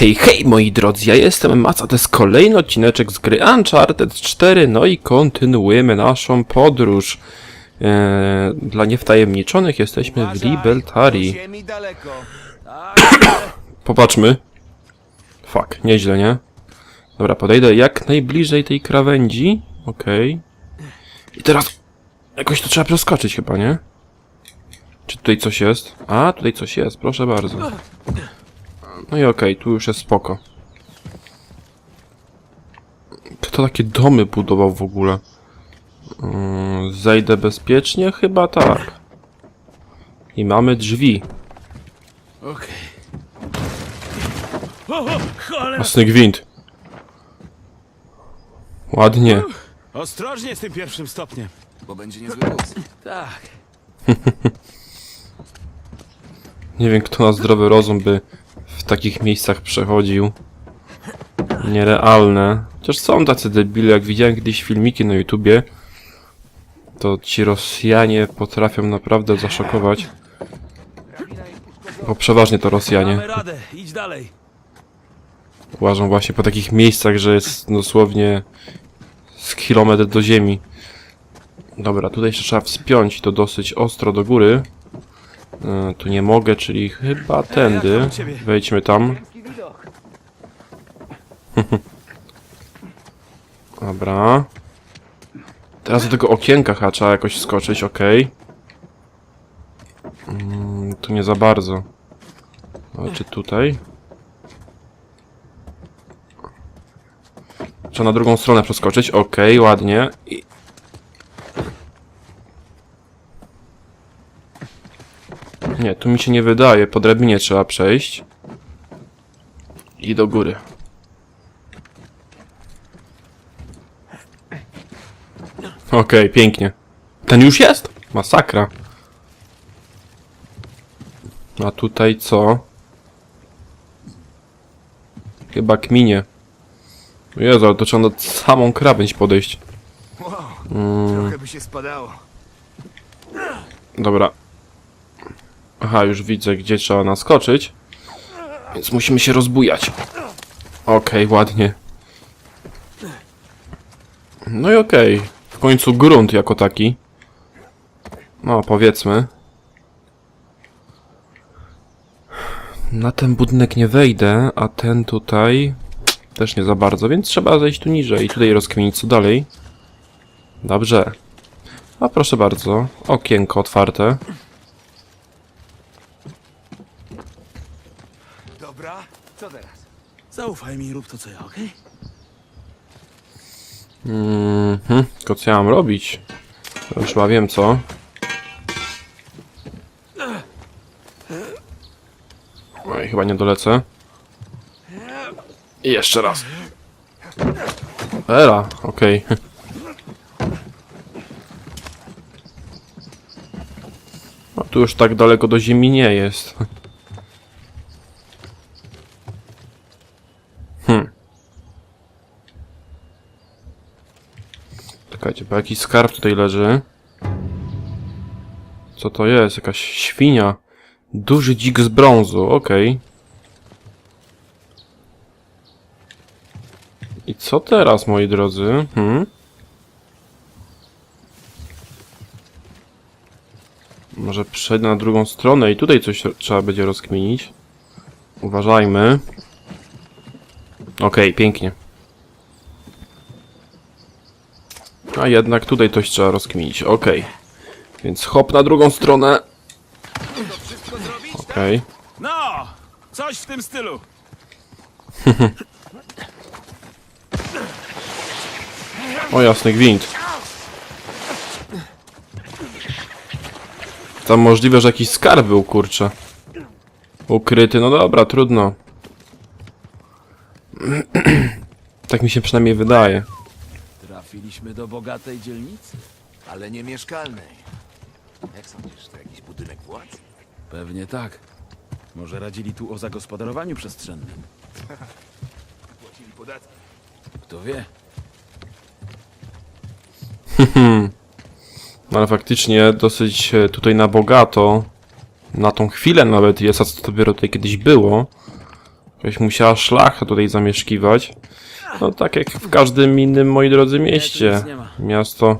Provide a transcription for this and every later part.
Hej, hej moi drodzy, ja jestem Maca, to jest kolejny odcineczek z gry Uncharted 4, no i kontynuujemy naszą podróż. Eee, dla niewtajemniczonych jesteśmy w Libeltari. Popatrzmy. Fuck, nieźle, nie? Dobra, podejdę jak najbliżej tej krawędzi. Okej. I teraz jakoś to trzeba przeskoczyć chyba, nie? Czy tutaj coś jest? A, tutaj coś jest, proszę bardzo. No i okej, tu już jest spoko. Kto takie domy budował w ogóle? Mm, zejdę bezpiecznie? Chyba tak. I mamy drzwi. Okej. O, o, cholera! Jasny gwint. Ładnie. Ostrożnie z tym pierwszym stopniem. Bo będzie niezły. Tak. Nie wiem, kto na zdrowy rozum by w takich miejscach przechodził. Nierealne. Chociaż są tacy debile, jak widziałem kiedyś filmiki na YouTubie, to ci Rosjanie potrafią naprawdę zaszokować. Bo przeważnie to Rosjanie. Radę, idź dalej. Uważam właśnie po takich miejscach, że jest dosłownie z kilometr do ziemi. Dobra, tutaj jeszcze trzeba wspiąć to dosyć ostro do góry. E, tu nie mogę, czyli chyba tędy. Wejdźmy tam. Dobra. Teraz do tego okienka trzeba jakoś skoczyć, ok. Mm, tu nie za bardzo. Ale czy tutaj? Trzeba na drugą stronę przeskoczyć. Okej, ładnie. I... Nie, tu mi się nie wydaje. Po drabinie trzeba przejść. I do góry. Okej, pięknie. Ten już jest? Masakra. A tutaj co? Chyba kminie. Jezu, ale to trzeba na samą krawędź podejść. Wow, Mm, trochę by się spadało. dobra. Aha, już widzę, gdzie trzeba naskoczyć. Więc musimy się rozbujać. Okej, ładnie. No i okej. W końcu grunt jako taki. No, powiedzmy. Na ten budynek nie wejdę, a ten tutaj też nie za bardzo, więc trzeba zejść tu niżej i tutaj rozkminić co dalej. Dobrze. A proszę bardzo, okienko otwarte. Dobra, co teraz? Zaufaj mi, rób to co ja, okej? Mhm, tylko co ja mam robić? To już chyba wiem co. Oj, chyba nie dolecę. I jeszcze raz. Era, okej. No tu już tak daleko do ziemi nie jest. Hmm. Czekajcie, bo jakiś skarb tutaj leży. Co to jest? Jakaś świnia. Duży dzik z brązu, okej. I co teraz, moi drodzy? Hmm? Może przejdę na drugą stronę i tutaj coś trzeba będzie rozkminić. Uważajmy. Okej, pięknie. A jednak tutaj coś trzeba rozkminić. Okej. Więc hop na drugą stronę. Okej. No! Coś w tym stylu. O jasny gwint. Tam możliwe, że jakiś skarb był, kurczę. Ukryty, no dobra, trudno. tak mi się przynajmniej wydaje. Trafiliśmy do bogatej dzielnicy. Ale nie mieszkalnej. Jak sądzisz, to jakiś budynek władzy? Pewnie tak. Może radzili tu o zagospodarowaniu przestrzennym. Płacili podatki. Kto wie? No ale faktycznie dosyć e, tutaj na bogato. Na tą chwilę nawet jest, a co to dopiero tutaj kiedyś było. Ktoś musiała szlachta tutaj zamieszkiwać. No tak jak w każdym innym, moi drodzy, mieście. Miasto...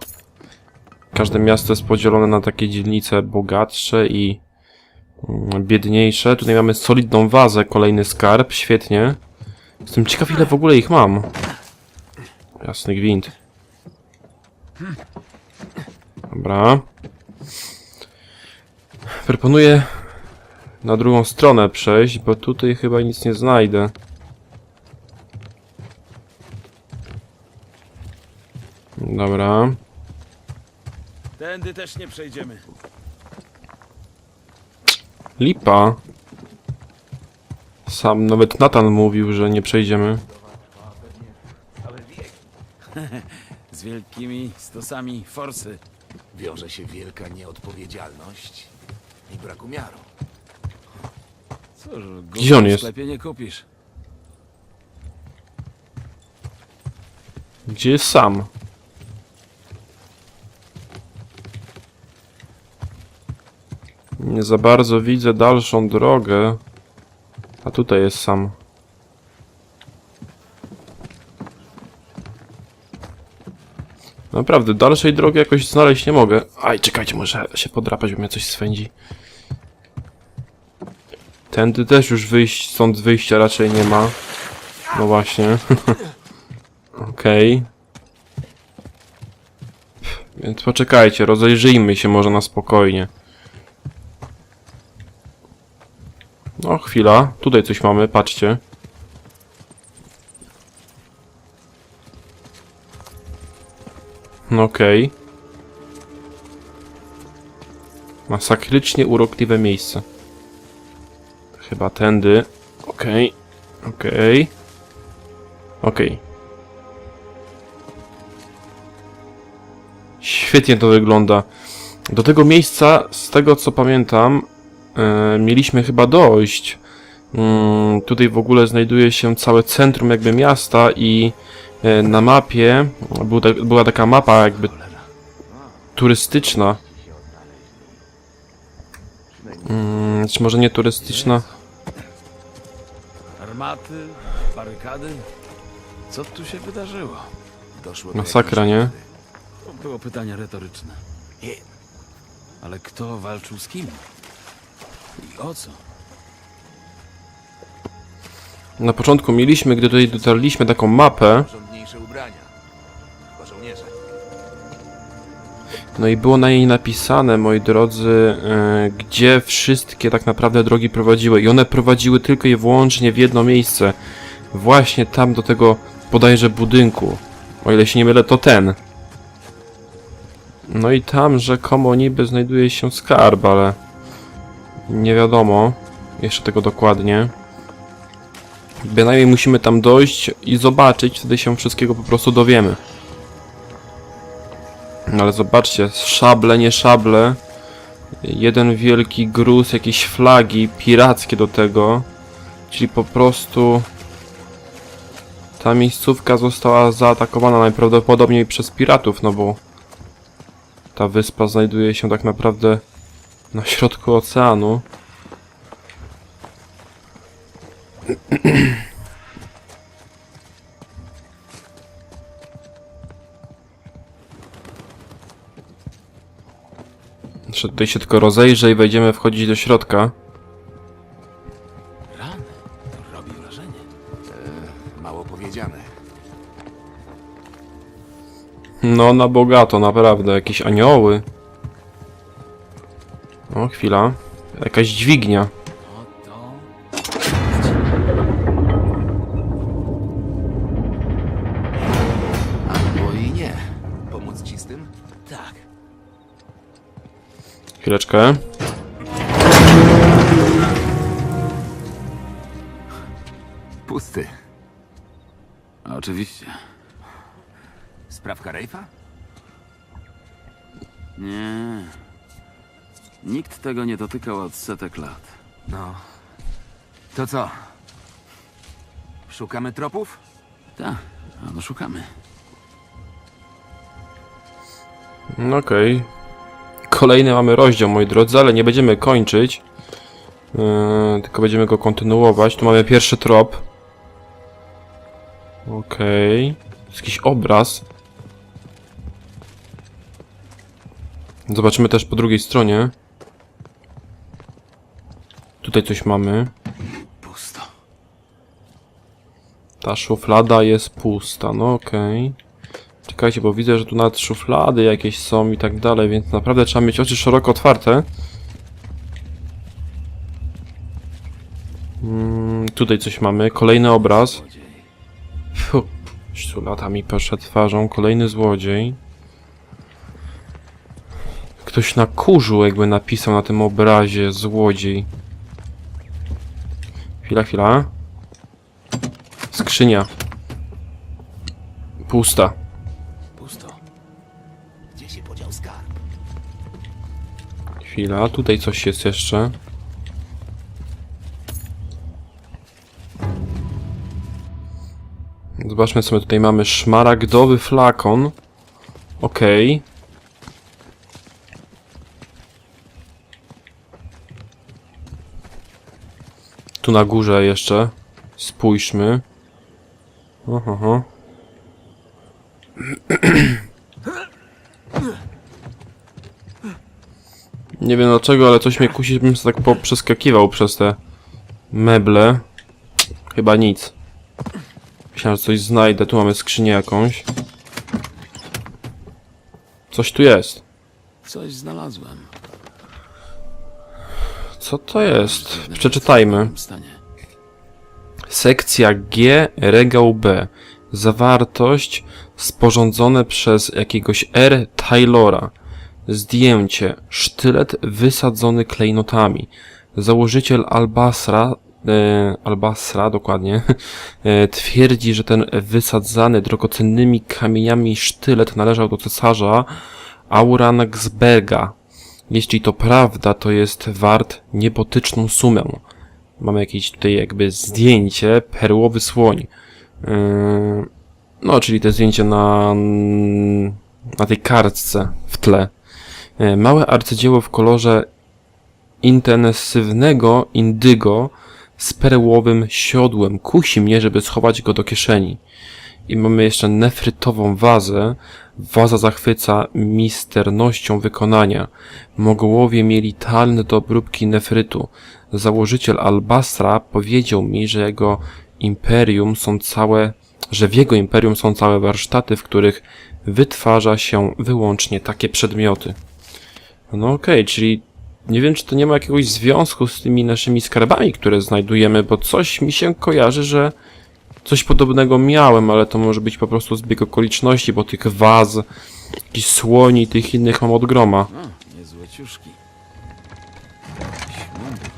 Każde miasto jest podzielone na takie dzielnice bogatsze i mm, biedniejsze. Tutaj mamy solidną wazę, kolejny skarb, świetnie. Jestem ciekaw ile w ogóle ich mam. Jasny gwint. Dobra. Proponuję na drugą stronę przejść, bo tutaj chyba nic nie znajdę. Dobra. Tędy też nie przejdziemy. Lipa. Sam nawet Nathan mówił, że nie przejdziemy. Z wielkimi stosami forsy. Wiąże się wielka nieodpowiedzialność i brak umiaru. Cóż, Gdzie on w jest? sklepie nie kupisz. Gdzie jest sam? Nie za bardzo widzę dalszą drogę. A tutaj jest sam. Naprawdę, dalszej drogi jakoś znaleźć nie mogę. Aj, czekajcie, może się podrapać, bo mnie coś swędzi. Tędy też już wyjść, stąd wyjścia raczej nie ma. No właśnie. Okej. Więc poczekajcie, rozejrzyjmy się może na spokojnie. No, chwila. Tutaj coś mamy, patrzcie. No okej. Masakrycznie urokliwe miejsce. Chyba tędy. Okej. Okej. Okej. Świetnie to wygląda. Do tego miejsca, z tego co pamiętam, mieliśmy chyba dojść. Mm, tutaj w ogóle znajduje się całe centrum jakby miasta i e, na mapie był ta, była taka mapa jakby turystyczna. Mm, czy może nie turystyczna? Armaty, barykady. Co tu się wydarzyło? Doszło do Masakra, nie? To było pytanie retoryczne. Nie. Ale kto walczył z kim? I o co? Na początku mieliśmy, gdy tutaj dotarliśmy, taką mapę. Porządniejsze ubrania. Chyba żołnierze. No i było na niej napisane, moi drodzy, e, gdzie wszystkie tak naprawdę drogi prowadziły. I one prowadziły tylko i wyłącznie w jedno miejsce. Właśnie tam do tego bodajże budynku. O ile się nie mylę, to ten. No i tam rzekomo niby znajduje się skarb, ale nie wiadomo jeszcze tego dokładnie. Bynajmniej musimy tam dojść i zobaczyć, wtedy się wszystkiego po prostu dowiemy. No ale zobaczcie, szable, nie szable. Jeden wielki gruz, jakieś flagi pirackie do tego. Czyli po prostu ta miejscówka została zaatakowana najprawdopodobniej przez piratów, no bo ta wyspa znajduje się tak naprawdę na środku oceanu. Jeszcze tutaj się tylko rozejrzę i wejdziemy wchodzić do środka. Rany. To robi wrażenie. Mało powiedziane. No, na bogato, naprawdę. Jakieś anioły. O, chwila. Jakaś dźwignia. Albo i nie. Pomóc ci z tym? Tak. Chwileczkę. Pusty. Oczywiście. Sprawka Rejfa? Nie. Nikt tego nie dotykał od setek lat. No. To co? Szukamy tropów? Tak, a no szukamy. No okej. Kolejny mamy rozdział, moi drodzy, ale nie będziemy kończyć. Yy, tylko będziemy go kontynuować. Tu mamy pierwszy trop. Okej. Jest jakiś obraz. Zobaczymy też po drugiej stronie. Tutaj coś mamy. Pusto. Ta szuflada jest pusta, no okej. Czekajcie, bo widzę, że tu nawet szuflady jakieś są i tak dalej, więc naprawdę trzeba mieć oczy szeroko otwarte. Mm, tutaj coś mamy, kolejny obraz. Fu, szulata mi proszę twarzą, kolejny złodziej. Ktoś na kurzu jakby napisał na tym obrazie złodziej. Chwila, chwila. Skrzynia. Pusta. Pusto. Gdzie się podział skarb? Chwila, tutaj coś jest jeszcze. Zobaczmy, co my tutaj mamy. Szmaragdowy flakon. Okej. Tu na górze jeszcze. Spójrzmy. Oho, oho. Nie wiem dlaczego, ale coś mnie kusi, żebym tak poprzeskakiwał przez te meble. Chyba nic. Myślałem, że coś znajdę. Tu mamy skrzynię jakąś. Coś tu jest. Coś znalazłem. Co to jest? Przeczytajmy. Sekcja G, regał B. Zawartość sporządzone przez jakiegoś R. Taylora. Zdjęcie. Sztylet wysadzony klejnotami. Założyciel Albasra, e, Albasra dokładnie, e, twierdzi, że ten wysadzany drogocennymi kamieniami sztylet należał do cesarza Aurangzberga. Jeśli to prawda, to jest wart niebotyczną sumę. Mamy jakieś tutaj jakby zdjęcie, perłowy słoń. Yy, no, czyli te zdjęcie na, na tej kartce w tle. Yy, Małe arcydzieło w kolorze intensywnego indygo z perłowym siodłem. Kusi mnie, żeby schować go do kieszeni. I mamy jeszcze nefrytową wazę. Waza zachwyca misternością wykonania. Mogołowie mieli talne do obróbki nefrytu. Założyciel Albasra powiedział mi, że jego imperium są całe, że w jego imperium są całe warsztaty, w których wytwarza się wyłącznie takie przedmioty. No okej, czyli nie wiem, czy to nie ma jakiegoś związku z tymi naszymi skarbami, które znajdujemy, bo coś mi się kojarzy, że coś podobnego miałem, ale to może być po prostu zbieg okoliczności, bo tych waz, jakichś słoni, tych innych mam od groma. O, niezłe ciuszki. Jakiś mundur.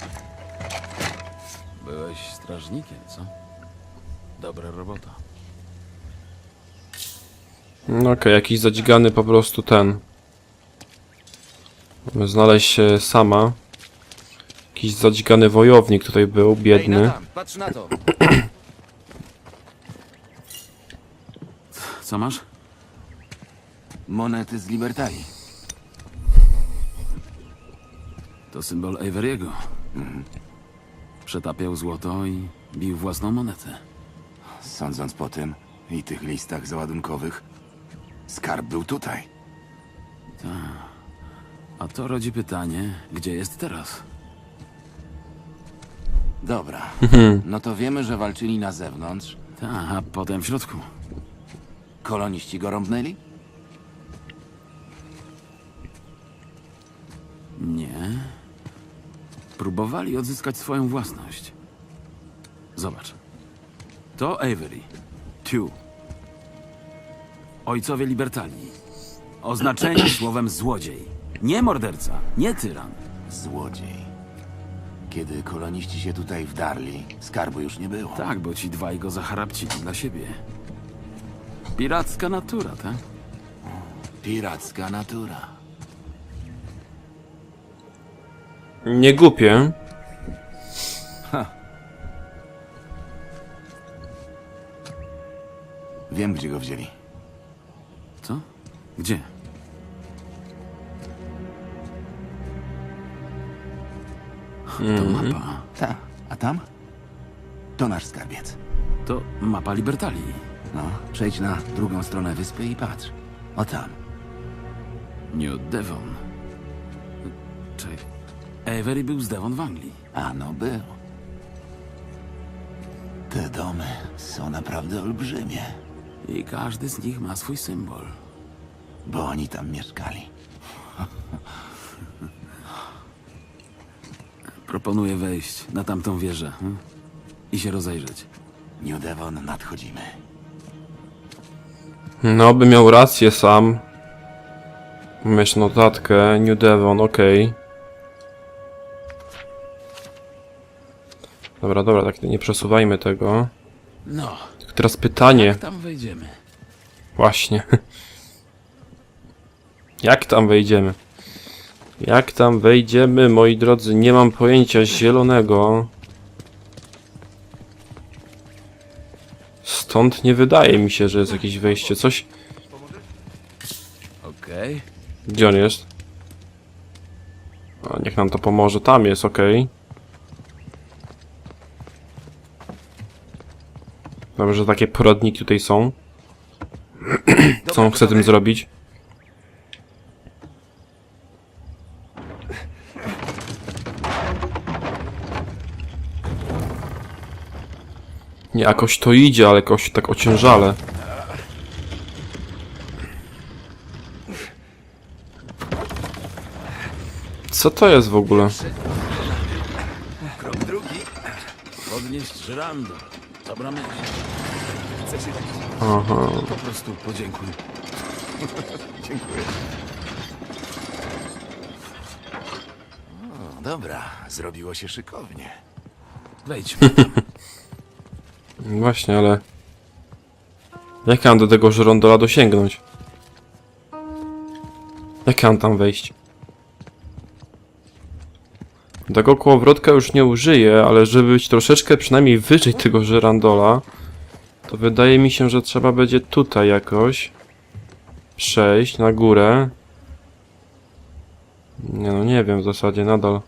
Byłeś strażnikiem, co? Dobra robota. No okej, jakiś zadzigany po prostu ten. Mamy znaleźć e, sama. Jakiś zadzigany wojownik tutaj był, Ej, biedny. Nathan, patrz na to. Co masz? Monety z Libertalii. To symbol Avery'ego. Przetapiał złoto i bił własną monetę. Sądząc po tym i tych listach załadunkowych, skarb był tutaj. A to rodzi pytanie, gdzie jest teraz? Dobra. No to wiemy, że walczyli na zewnątrz. Ta, a potem w środku. Koloniści go rąbnęli? Nie. Próbowali odzyskać swoją własność. Zobacz. To Avery. Tu. Ojcowie Libertalii. Oznaczeni słowem złodziej. Nie morderca, nie tyran. Złodziej. Kiedy koloniści się tutaj wdarli, skarbu już nie było. Tak, bo ci dwaj go zacharabcili dla siebie. Piracka natura, tak? Piracka natura. Nie głupie. Wiem, gdzie go wzięli. Co? Gdzie? To mapa. Ta, a tam? To nasz skarbiec. To mapa Libertalii. No, przejdź na drugą stronę wyspy i patrz. O tam. Nie od Devon. Czekaj. Avery był z Devon w Anglii. A no był. Te domy są naprawdę olbrzymie, I każdy z nich ma swój symbol. bo oni tam mieszkali. Proponuję wejść na tamtą wieżę hm? i się rozejrzeć. New Devon nadchodzimy. No, by miał rację sam. Jeszcze notatkę. New Devon, okej. Dobra, dobra, tak nie przesuwajmy tego. No, Tylko teraz pytanie. tam wejdziemy. Właśnie. Jak tam wejdziemy? Jak tam wejdziemy, moi drodzy? Nie mam pojęcia zielonego. Stąd nie wydaje mi się, że jest jakieś wejście. Coś. Okej. Gdzie on jest? A, niech nam to pomoże. Tam jest, okej. Dobrze, że takie poradniki tutaj są. Co on chce tym zrobić? Nie, jakoś to idzie, ale jakoś tak ociężale. Co to jest w ogóle? Podnieść żyrando. Dobra myśl. Aha. Po prostu podziękuj. No dobra, zrobiło się szykownie. Wejdźmy. Właśnie, ale... Jak ja mam do tego żerondola dosięgnąć? Jak ja mam tam wejść? Tego kołowrotka już nie użyję, ale żeby być troszeczkę przynajmniej wyżej tego żerandola, to wydaje mi się, że trzeba będzie tutaj jakoś przejść na górę. Nie no, nie wiem w zasadzie nadal.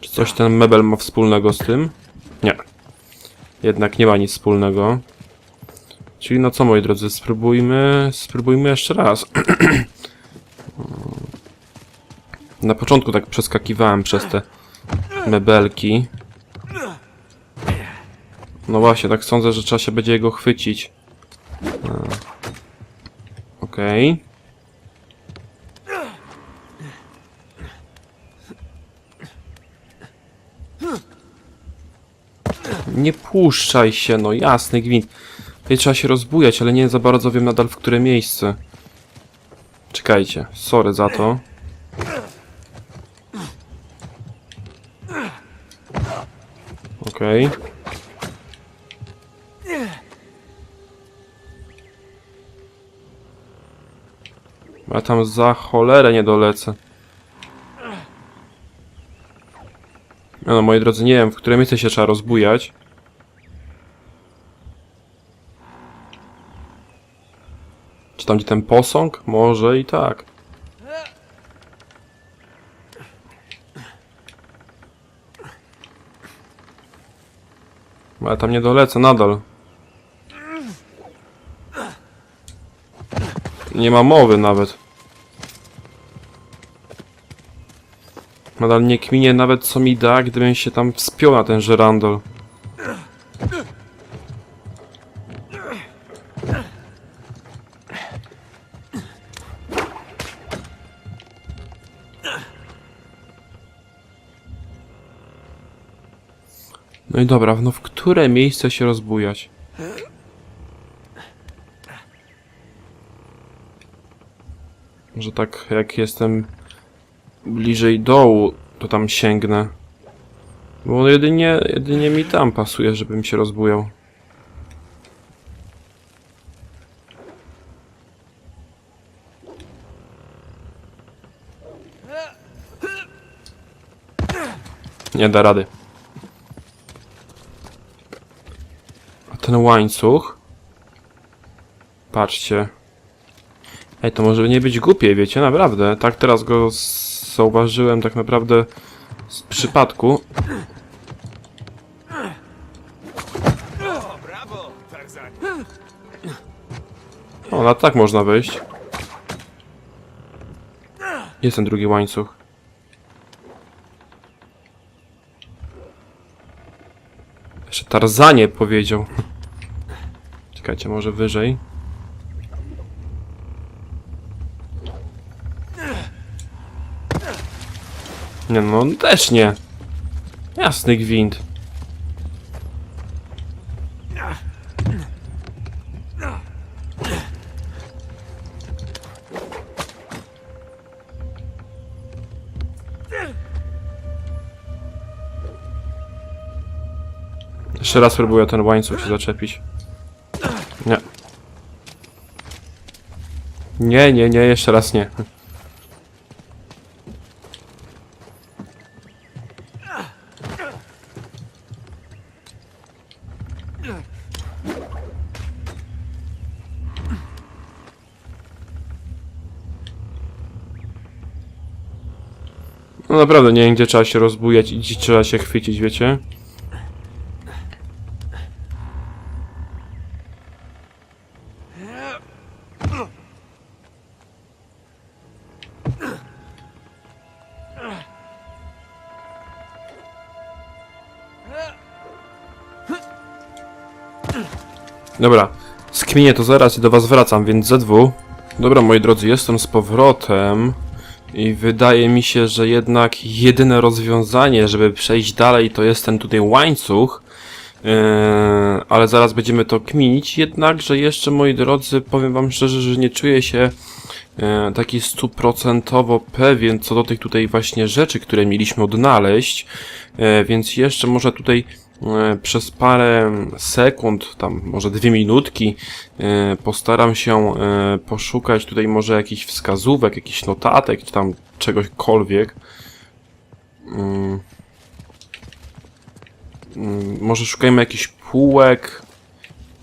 Czy coś ten mebel ma wspólnego z tym? Nie. Jednak nie ma nic wspólnego. Czyli no co moi drodzy, spróbujmy, spróbujmy jeszcze raz. Na początku tak przeskakiwałem przez te mebelki. No właśnie, tak sądzę, że trzeba się będzie jego chwycić. A. Okej. Nie puszczaj się, no jasny gwint. Tutaj trzeba się rozbujać, ale nie za bardzo wiem nadal w które miejsce. Czekajcie, sorry za to. Okej. Ja tam za cholerę nie dolecę. No, no moi drodzy, nie wiem, w które miejsce się trzeba rozbujać. Tam gdzie ten posąg? Może i tak. Ale tam nie dolecę nadal. Nie ma mowy nawet. Nadal nie kminie nawet co mi da, gdybym się tam wspiął na ten żerandol. No i dobra, no w które miejsce się rozbujać? Że tak jak jestem bliżej dołu, to tam sięgnę. Bo jedynie, jedynie mi tam pasuje, żebym się rozbujał. Nie da rady. Ten łańcuch? Patrzcie. Ej, to może nie być głupie, wiecie, naprawdę. Tak teraz go zauważyłem tak naprawdę z przypadku. O, na tak można wejść. Jest ten drugi łańcuch. Jeszcze Tarzanie powiedział. Czekajcie, może wyżej. Nie no, też nie. Jasny gwint. Jeszcze raz próbuję ten łańcuch się zaczepić. Nie. Nie, nie, nie, jeszcze raz nie. No naprawdę, nie wiem gdzie trzeba się rozbujać i gdzie trzeba się chwycić, wiecie? Dobra, skminię to zaraz i do was wracam, więc ZW. Dobra, moi drodzy, jestem z powrotem i wydaje mi się, że jednak jedyne rozwiązanie, żeby przejść dalej, to jest ten tutaj łańcuch. Eee, ale zaraz będziemy to kminić, jednakże jeszcze, moi drodzy, powiem wam szczerze, że nie czuję się e, taki stuprocentowo pewien co do tych tutaj właśnie rzeczy, które mieliśmy odnaleźć, e, więc jeszcze może tutaj przez parę sekund, tam może dwie minutki, e, postaram się e, poszukać tutaj może jakichś wskazówek, jakichś notatek, czy tam czegośkolwiek. Mm. Mm, Może szukajmy jakichś półek.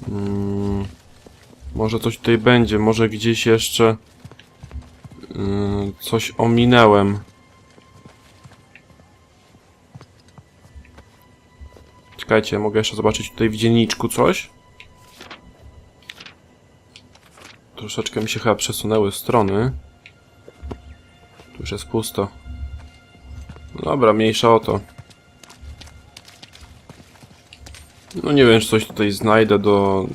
Mm, Może coś tutaj będzie, może gdzieś jeszcze mm, coś ominęłem. Czekajcie, mogę jeszcze zobaczyć tutaj w dzienniczku coś? Troszeczkę mi się chyba przesunęły strony. Tu już jest pusto. No Dobra, mniejsza o to. No nie wiem, czy coś tutaj znajdę do,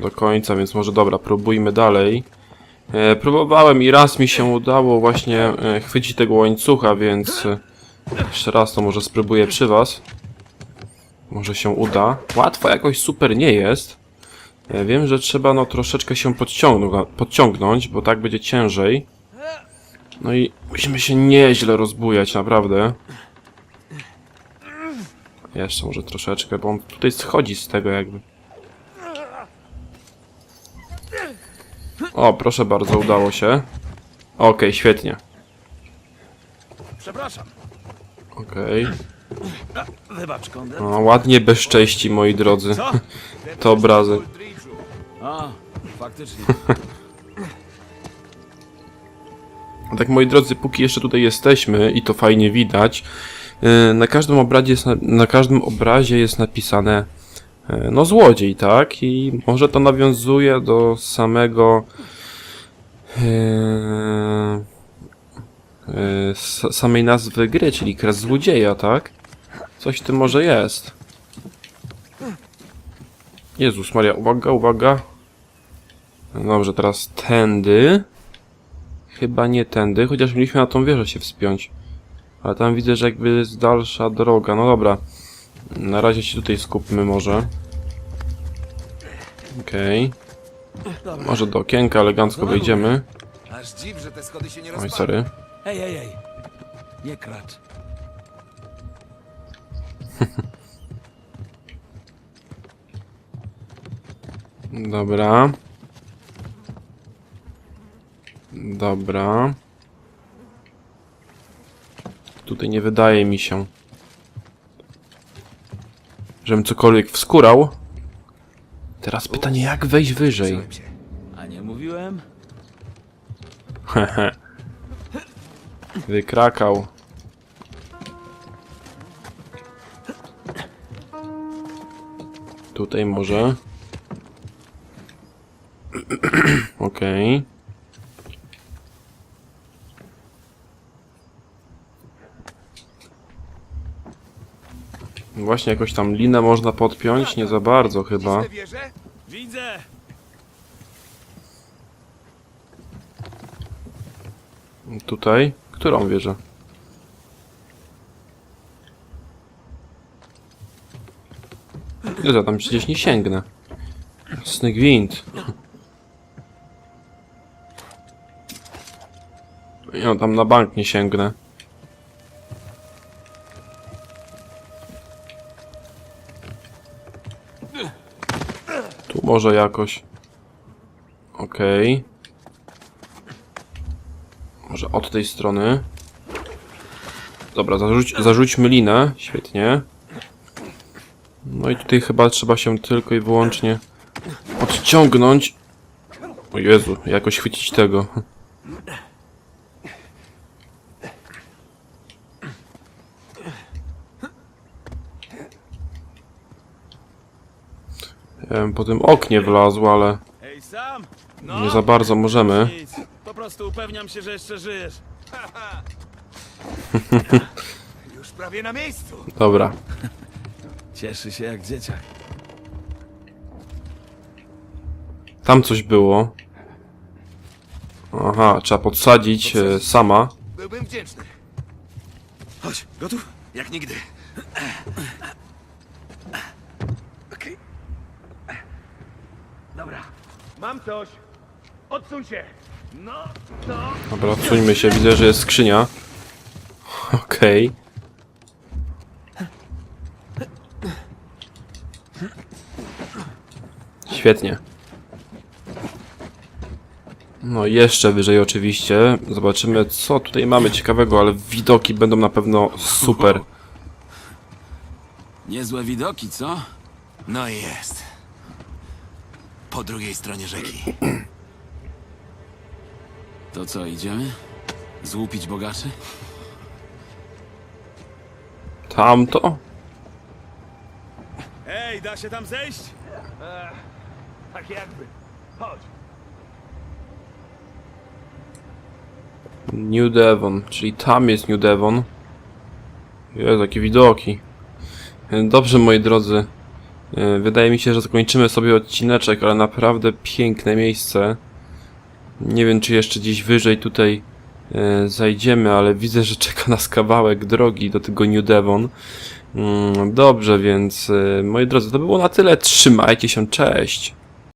do końca, więc może dobra, próbujmy dalej. E, próbowałem i raz mi się udało właśnie e, chwycić tego łańcucha, więc e, jeszcze raz to może spróbuję przy was. Może się uda. Łatwo jakoś super nie jest. Ja wiem, że trzeba no troszeczkę się podciągnąć, podciągnąć, bo tak będzie ciężej. No i musimy się nieźle rozbujać, naprawdę. Jeszcze może troszeczkę, bo on tutaj schodzi z tego jakby. O, proszę bardzo, udało się. Okej, świetnie. Przepraszam. Okej. Wybacz, Konrad. No, ładnie bez szczęści, moi drodzy. Co? To obrazy. A, faktycznie. Tak, moi drodzy, póki jeszcze tutaj jesteśmy i to fajnie widać, yy, na każdym obrazie jest, na, każdym obrazie jest napisane yy, no złodziej, tak? I może to nawiązuje do samego s- samej nazwy gry, czyli kres złodzieja, tak? Coś w tym może jest. Jezus Maria, uwaga, uwaga. Dobrze, teraz tędy. Chyba nie tędy, chociaż mieliśmy na tą wieżę się wspiąć. Ale tam widzę, że jakby jest dalsza droga. No dobra. Na razie się tutaj skupmy może. Okej. Może do okienka elegancko wejdziemy. Aż dziw, że te schody się nie Oj, sorry. Ej, ej, ej. Nie kracz. Dobra. Dobra. Tutaj nie wydaje mi się, żebym cokolwiek wskurał. Teraz pytanie, jak wejść wyżej? Czułem się. mówiłem? Hehe. Wykrakał. Tutaj może. Okej. Właśnie jakoś tam linę można podpiąć, nie za bardzo chyba. Widzę! Tutaj? Którą wieżę? Ile tam przecież nie sięgnę. Jasny gwint. Ja tam na bank nie sięgnę. Tu może jakoś. Okej. Może od tej strony. Dobra, zarzuć, zarzućmy linę. Świetnie. No i tutaj chyba trzeba się tylko i wyłącznie odciągnąć. O Jezu, jakoś chwycić tego. Ja bym po tym oknie wlazł, ale! No, nie za bardzo możemy. Po prostu upewniam się, że jeszcze żyjesz. Już prawie na miejscu. Dobra. Cieszy się jak dzieciak. Tam coś było. Aha, trzeba podsadzić e, sama. Byłbym wdzięczny. Chodź, gotów? Jak nigdy. Okej. Dobra. Mam coś. Odsuń się. No, no. Dobra, odsuńmy się, widzę, że jest skrzynia. Okej. Świetnie. No jeszcze wyżej oczywiście. Zobaczymy co tutaj mamy ciekawego, ale widoki będą na pewno super. Niezłe widoki, co? No i jest. Po drugiej stronie rzeki. To co, idziemy? Złupić bogaczy? Tamto? Ej, da się tam zejść? Tak jakby. Chodź. New Devon, czyli tam jest New Devon. Jezu, jakie widoki. Dobrze, moi drodzy. E, Wydaje mi się, że zakończymy sobie odcineczek, ale naprawdę piękne miejsce. Nie wiem, czy jeszcze gdzieś wyżej tutaj e, zajdziemy, ale widzę, że czeka nas kawałek drogi do tego New Devon. Mm, Dobrze, więc e, moi drodzy, to było na tyle. Trzymajcie się, cześć!